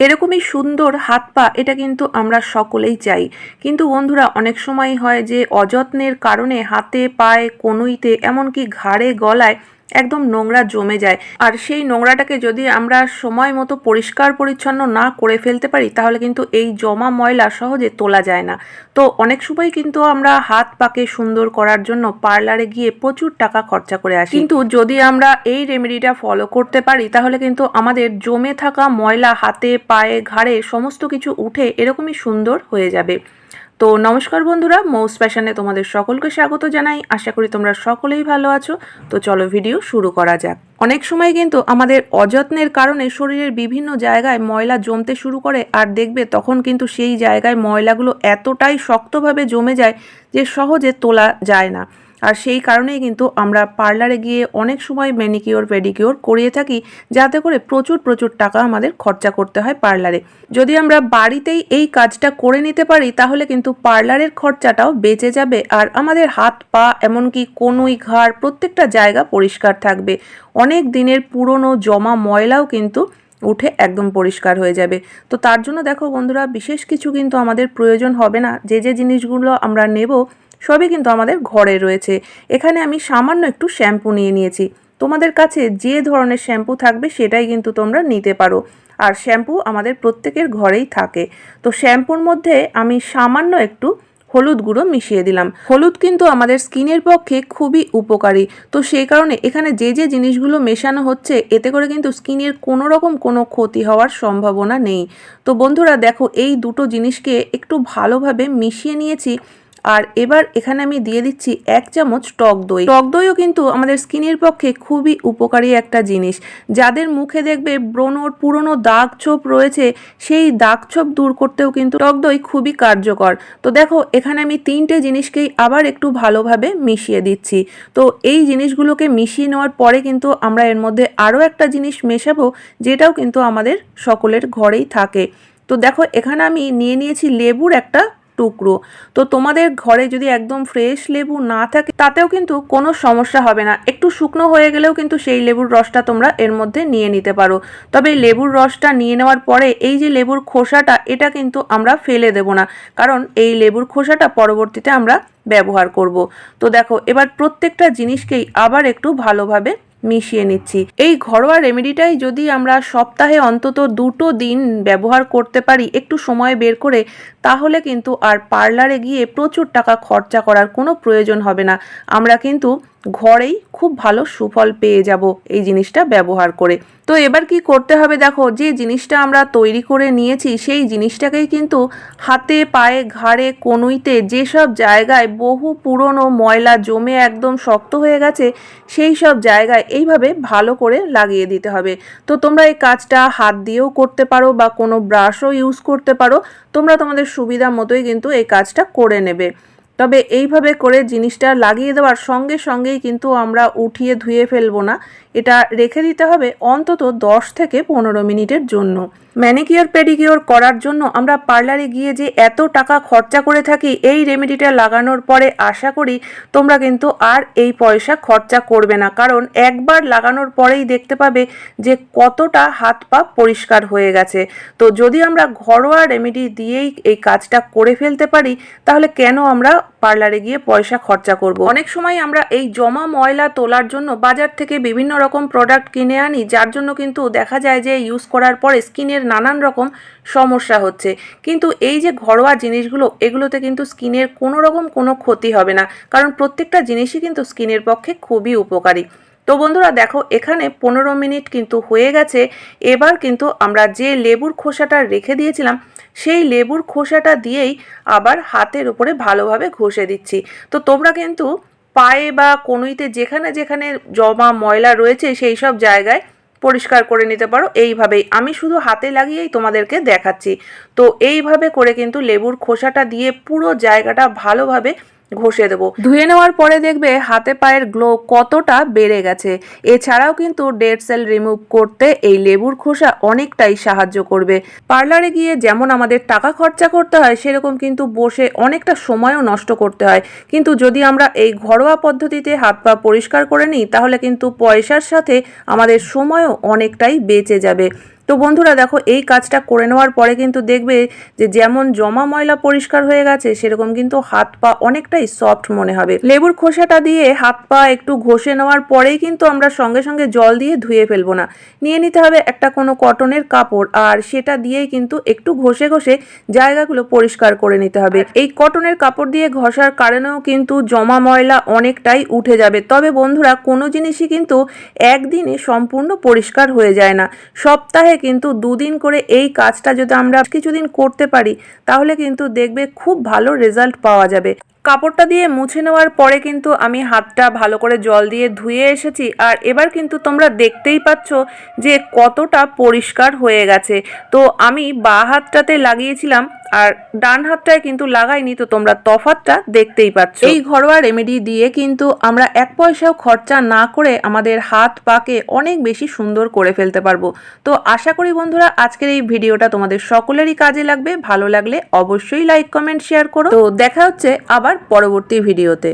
এরকমই সুন্দর হাত পা, এটা কিন্তু আমরা সকলেই চাই। কিন্তু বন্ধুরা, অনেক সময় হয় যে অযত্নের কারণে হাতে, পায়ে, কনুইতে, এমনকি ঘাড়ে, গলায় একদম নোংরা জমে যায়। আর সেই নোংরাটাকে যদি আমরা সময় মতো পরিষ্কার পরিচ্ছন্ন না করে ফেলতে পারি, তাহলে কিন্তু এই জমা ময়লা সহজে তোলা যায় না। তো অনেক সময় কিন্তু আমরা হাত পাকে সুন্দর করার জন্য পার্লারে গিয়ে প্রচুর টাকা খরচা করে আসি। কিন্তু যদি আমরা এই রেমেডিটা ফলো করতে পারি, তাহলে কিন্তু আমাদের জমে থাকা ময়লা হাতে, পায়ে, ঘাড়ে সমস্ত কিছু উঠে এরকমই সুন্দর হয়ে যাবে। তো নমস্কার বন্ধুরা মৌস ফ্যাশনে তোমাদের সকলকে স্বাগত জানাই। আশা করি তোমরা সকলেই ভালো আছো। তো চলো ভিডিও শুরু করা যাক। অনেক সময় কিন্তু আমাদের অযত্নের কারণে শরীরের বিভিন্ন জায়গায় ময়লা জমতে শুরু করে আর দেখবে তখন কিন্তু সেই জায়গায় ময়লাগুলো এতটাই শক্তভাবে জমে যায় যে সহজে তোলা যায় না। আর সেই কারণেই কিন্তু আমরা পার্লারে গিয়ে অনেক সময় ম্যানিকিওর পেডিকিওর করিয়ে থাকি, যাতে করে প্রচুর প্রচুর টাকা আমাদের খরচা করতে হয় পার্লারে। যদি আমরা বাড়িতেই এই কাজটা করে নিতে পারি, তাহলে কিন্তু পার্লারের খরচাটাও বেঁচে যাবে আর আমাদের হাত পা, এমনকি কনুই, ঘাড়, প্রত্যেকটা জায়গা পরিষ্কার থাকবে। অনেক দিনের পুরনো জমা ময়লাও কিন্তু উঠে একদম পরিষ্কার হয়ে যাবে। তো তার জন্য দেখো বন্ধুরা, বিশেষ কিছু কিন্তু আমাদের প্রয়োজন হবে না। যে যে জিনিসগুলো আমরা নেব সবই কিন্তু আমাদের ঘরে রয়েছে। এখানে আমি সামান্য একটু শ্যাম্পু নিয়ে নিয়েছি। তোমাদের কাছে যে ধরনের শ্যাম্পু থাকবে সেটাই কিন্তু তোমরা নিতে পারো। আর শ্যাম্পু আমাদের প্রত্যেকের ঘরেই থাকে। তো শ্যাম্পুর মধ্যে আমি সামান্য একটু হলুদ গুঁড়ো মিশিয়ে দিলাম। হলুদ কিন্তু আমাদের স্কিনের পক্ষে খুবই উপকারী। তো সেই কারণে এখানে যে যে জিনিসগুলো মেশানো হচ্ছে, এতে করে কিন্তু স্কিনের কোনো রকম কোনো ক্ষতি হওয়ার সম্ভাবনা নেই। তো বন্ধুরা, দেখো এই দুটো জিনিসকে একটু ভালোভাবে মিশিয়ে নিয়েছি। আর এবার এখানে আমি দিয়ে দিচ্ছি এক চামচ টক দই। টক দইও কিন্তু আমাদের স্কিনের পক্ষে খুবই উপকারী একটা জিনিস। যাদের মুখে দেখবে ব্রণর পুরনো দাগ ছোপ রয়েছে, সেই দাগ ছোপ দূর করতেও কিন্তু টক দই খুবই কার্যকর। তো দেখো, এখানে আমি তিনটে জিনিসকেই আবার একটু ভালোভাবে মিশিয়ে দিচ্ছি। তো এই জিনিসগুলোকে মিশিয়ে নেওয়ার পরে কিন্তু আমরা এর মধ্যে আরও একটা জিনিস মেশাবো, যেটাও কিন্তু আমাদের সকলের ঘরেই থাকে। তো দেখো, এখানে আমি নিয়ে নিয়েছি লেবুর একটা টুকরো। তো তোমাদের ঘরে যদি একদম ফ্রেশ লেবু না থাকে, তাতেও কিন্তু কোনো সমস্যা হবে না। একটু শুকনো হয়ে গেলেও কিন্তু সেই লেবুর রসটা তোমরা এর মধ্যে নিয়ে নিতে পারো। তবে লেবুর রসটা নিয়ে নেওয়ার পরে এই যে লেবুর খোসাটা, এটা কিন্তু আমরা ফেলে দেব না। কারণ এই লেবুর খোসাটা পরবর্তীতে আমরা ব্যবহার করব। তো দেখো, এবার প্রত্যেকটা জিনিসকেই আবার একটু ভালোভাবে মিশিয়ে নিচ্ছি। এই ঘরোয়া রেমেডিটাই যদি আমরা সপ্তাহে অন্তত দুটো দিন ব্যবহার করতে পারি, একটু সময় বের করে, তাহলে কিন্তু আর পার্লারে গিয়ে প্রচুর টাকা খরচা করার কোনো প্রয়োজন হবে না। আমরা কিন্তু ঘরেই খুব ভালো সুফল পেয়ে যাব এই জিনিসটা ব্যবহার করে। তো এবার কি করতে হবে দেখো, যে জিনিসটা আমরা তৈরি করে নিয়েছি সেই জিনিসটাকেই কিন্তু হাতে পায়ে ঘাড়ে কনুইতে যেসব জায়গায় বহু পুরনো ময়লা জমে একদম শক্ত হয়ে গেছে, সেই সব জায়গায় এইভাবে ভালো করে লাগিয়ে দিতে হবে। তো তোমরা এই কাজটা হাত দিয়েও করতে পারো বা কোনো ব্রাশও ইউজ করতে পারো, তোমরা তোমাদের সুবিধা মতোই কিন্তু এই কাজটা করে নেবে। তবে এইভাবে করে জিনিসটা লাগিয়ে দেওয়ার সঙ্গে সঙ্গেই কিন্তু আমরা উঠিয়ে ধুয়ে ফেলব না। এটা রেখে দিতে হবে অন্তত দশ থেকে পনেরো মিনিটের জন্য। ম্যানিকিওর পেডিকিওর করার জন্য আমরা পার্লারে গিয়ে যে এত টাকা খরচা করে থাকি, এই রেমেডিটা লাগানোর পরে আশা করি তোমরা কিন্তু আর এই পয়সা খরচা করবে না। কারণ একবার লাগানোর পরেই দেখতে পাবে যে কতটা হাত পা পরিষ্কার হয়ে গেছে। তো যদি আমরা ঘরোয়া রেমেডি দিয়েই এই কাজটা করে ফেলতে পারি, তাহলে কেন আমরা পার্লারে গিয়ে পয়সা খরচা করব। অনেক সময় আমরা এই জমা ময়লা তোলার জন্য বাজার থেকে বিভিন্ন রকম প্রোডাক্ট কিনে আনি, যার জন্য কিন্তু দেখা যায় যে ইউজ করার পরে স্কিনের নানান রকম সমস্যা হচ্ছে। কিন্তু এই যে ঘরোয়া জিনিসগুলো, এগুলোতে কিন্তু স্কিনের কোনো রকম কোনো ক্ষতি হবে না। কারণ প্রত্যেকটা জিনিসই কিন্তু স্কিনের পক্ষে খুবই উপকারী। তো বন্ধুরা দেখো, এখানে পনেরো মিনিট কিন্তু হয়ে গেছে। এবার কিন্তু আমরা যে লেবুর খোসাটা রেখে দিয়েছিলাম, সেই লেবুর খোসাটা দিয়েই আবার হাতের উপরে ভালোভাবে ঘষে দিচ্ছি। তো তোমরা কিন্তু পায়ে বা কনুইতে যেখানে যেখানে জমা ময়লা রয়েছে, সেই সব জায়গায় পরিষ্কার করে নিতে পারো। এইভাবেই আমি শুধু হাতে লাগিয়েই তোমাদেরকে দেখাচ্ছি। তো এইভাবে করে কিন্তু লেবুর খোসাটা দিয়ে পুরো জায়গাটা ভালোভাবে ঘষে দেবো। ধুয়ে নেওয়ার পরে দেখবে হাতে পায়ের গ্লো কতটা বেড়ে গেছে। এছাড়াও কিন্তু ডেড সেল রিমুভ করতে এই লেবুর খোসা অনেকটাই সাহায্য করবে। পার্লারে গিয়ে যেমন আমাদের টাকা খরচা করতে হয়, সেরকম কিন্তু বসে অনেকটা সময়ও নষ্ট করতে হয়। কিন্তু যদি আমরা এই ঘরোয়া পদ্ধতিতে হাত পা পরিষ্কার করে নিই, তাহলে কিন্তু পয়সার সাথে আমাদের সময়ও অনেকটাই বেঁচে যাবে। তো বন্ধুরা দেখো, এই কাজটা করে নেওয়ার পরে কিন্তু দেখবে যে যেমন জমা ময়লা পরিষ্কার হয়ে গেছে, সেরকম কিন্তু হাত পা অনেকটাই সফট মনে হবে। লেবুর খোসাটা দিয়ে হাত পা একটু ঘষে নেওয়ার পরেই কিন্তু আমরা সঙ্গে সঙ্গে জল দিয়ে ধুয়ে ফেলব না। নিয়ে নিতে হবে একটা কোনো কটনের কাপড় আর সেটা দিয়েই কিন্তু একটু ঘষে ঘষে জায়গাগুলো পরিষ্কার করে নিতে হবে। এই কটনের কাপড় দিয়ে ঘষার কারণেও কিন্তু জমা ময়লা অনেকটাই উঠে যাবে। তবে বন্ধুরা কোনো জিনিসই কিন্তু একদিনে সম্পূর্ণ পরিষ্কার হয়ে যায় না। সপ্তাহে কিন্তু দুদিন করে এই কাজটা যদি আমরা কিছুদিন করতে পারি, তাহলে কিন্তু দেখবে খুব ভালো রেজাল্ট পাওয়া যাবে। কাপড়টা দিয়ে মুছে নেওয়ার পরে কিন্তু আমি হাতটা ভালো করে জল দিয়ে ধুয়ে এসেছি আর এবার কিন্তু তোমরা দেখতেই পাচ্ছ যে কতটা পরিষ্কার হয়ে গেছে। তো আমি বা হাতটাতে লাগিয়েছিলাম আর ডান হাতটায় কিন্তু লাগাইনি তো তোমরা তফাতটা দেখতেই পাচ্ছ। এই ঘরোয়া রেমেডি দিয়ে কিন্তু আমরা এক পয়সাও খরচা না করে আমাদের হাত পাকে অনেক বেশি সুন্দর করে ফেলতে পারব। তো আশা করি বন্ধুরা আজকের এই ভিডিওটা তোমাদের সকলেরই কাজে লাগবে। ভালো লাগলে অবশ্যই লাইক কমেন্ট শেয়ার করো। তো দেখা হচ্ছে আবার পরবর্তী ভিডিওতে